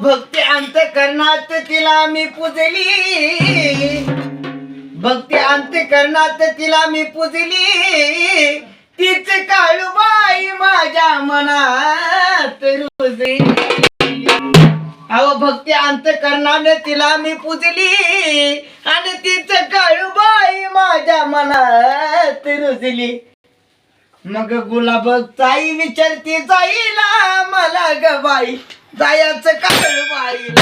भक्ती अंत करणात तिला मी पुजली. भक्ती अंत करणात तिला मी पुजली. तीच काळूबाई माझ्या मनात रुजली. अहो भक्ती अंत करणाने तिला मी पुजली. आणि तीच काळूबाई माझ्या मनात रुजली. मग गुलाब चाई विचारती जाईला मला गबाई जायचं काय बाईला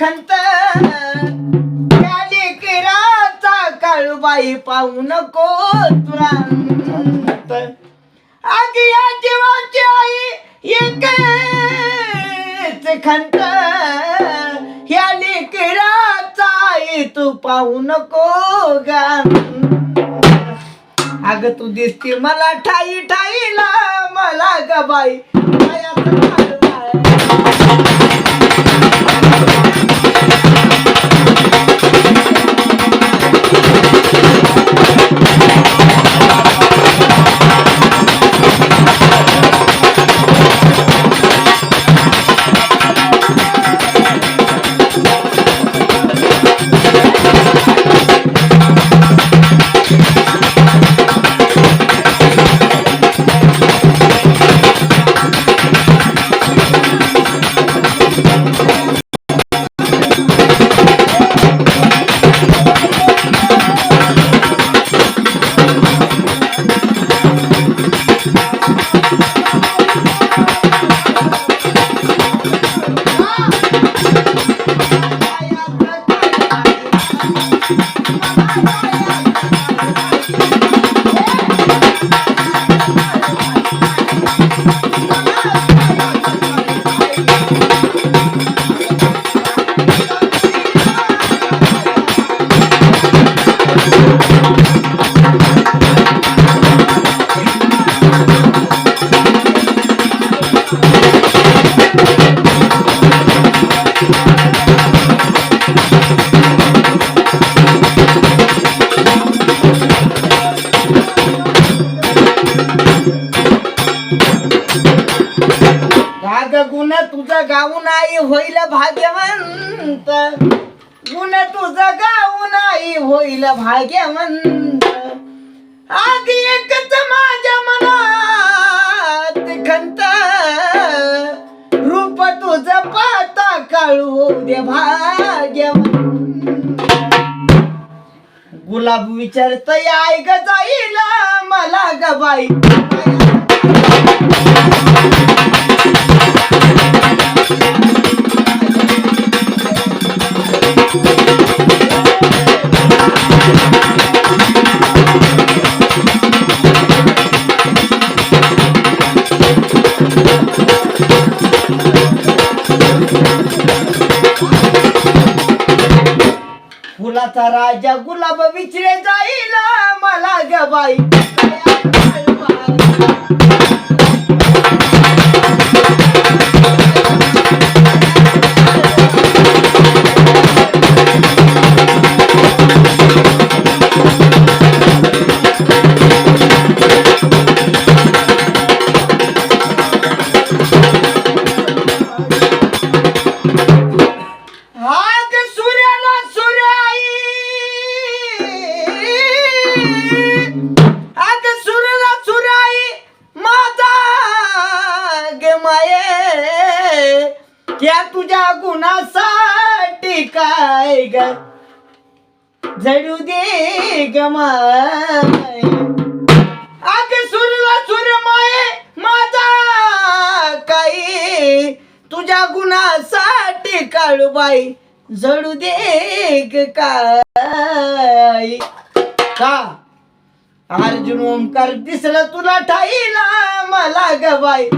खंत. लेकराचा काळूबाई पाहू नको तुला. आधी या जीवाची आई एकच खंत. ह्या लेकराचा आई तू पाहू नको गा. अग तू दिसती मला ठाई ठाईला. मला ग बाई गुण तुझं गाऊन आई होईल भाग्यवंत. गुण तुझा गाऊन आई होईल भाग्यवंत. दे भाग्यवंत गुलाब विचारत आई ग जाईल मला ग बाई? फुलाचा राजा गुलाब विचरे जाईल मला ग बाई. हात सूर्याला सूर्याई माझा ग माये. त्या तुझ्या गुणासाठी काय ग? झडू दे ग माय. अग सूर्यला सुर माये माझा तुझ्या गुणासाठी काळूबाई जडू दे ग काय. का? अर्जुन ओमकार दिसलं तुला ठाईला मला गवाई.